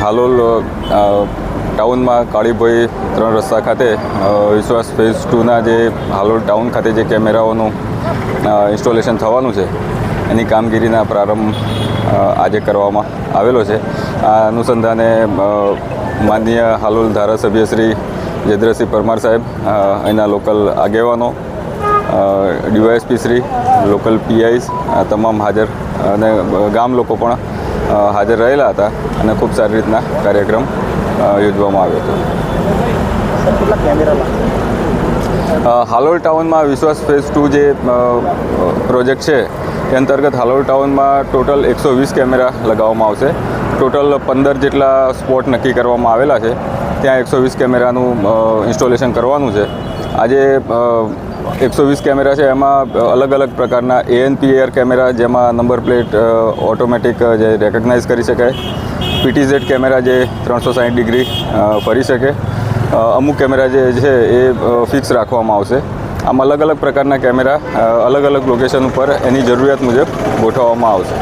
હાલોલ ટાઉનમાં કાળીભોઈ ત્રણ રસ્તા ખાતે વિશ્વાસ ફેઝ ટુના જે હાલોલ ટાઉન ખાતે જે કેમેરાઓનું ઇન્સ્ટોલેશન થવાનું છે, એની કામગીરીના પ્રારંભ આજે કરવામાં આવેલો છે. આ અનુસંધાને માનનીય હાલોલ ધારાસભ્ય શ્રી જયદ્રસિંહ પરમાર સાહેબ એના લોકલ આગેવાનો ડીવાયએસપી શ્રી, લોકલ પીઆઈસ તમામ હાજર, અને ગામ લોકો પણ હાજર રહેલા હતા અને ખૂબ સારી રીતના કાર્યક્રમ યોજવામાં આવ્યો હતો. હાલોલ ટાઉનમાં વિશ્વાસ ફેઝ ટુ જે પ્રોજેક્ટ છે એ અંતર્ગત હાલોલ ટાઉનમાં ટોટલ એકસો વીસ કેમેરા લગાવવામાં આવશે. ટોટલ પંદર જેટલા સ્પોટ નક્કી કરવામાં આવેલા છે. ત્યાં એકસો વીસ કેમેરાનું ઇન્સ્ટોલેશન કરવાનું છે. આજે એકસો વીસ કેમેરા છે, એમાં અલગ અલગ પ્રકારના એએનપીએર કેમેરા, જેમાં નંબર પ્લેટ ઓટોમેટિક જે રેકગ્નાઇઝ કરી શકાય. પીટીઝેડ કેમેરા જે ત્રણસો સાઠ ડિગ્રી ફરી શકે. અમુક કેમેરા જે છે, એ ફિક્સ રાખવામાં આવશે. આમ અલગ અલગ પ્રકારના કેમેરા અલગ અલગ લોકેશન ઉપર એની જરૂરિયાત મુજબ ગોઠવવામાં આવશે.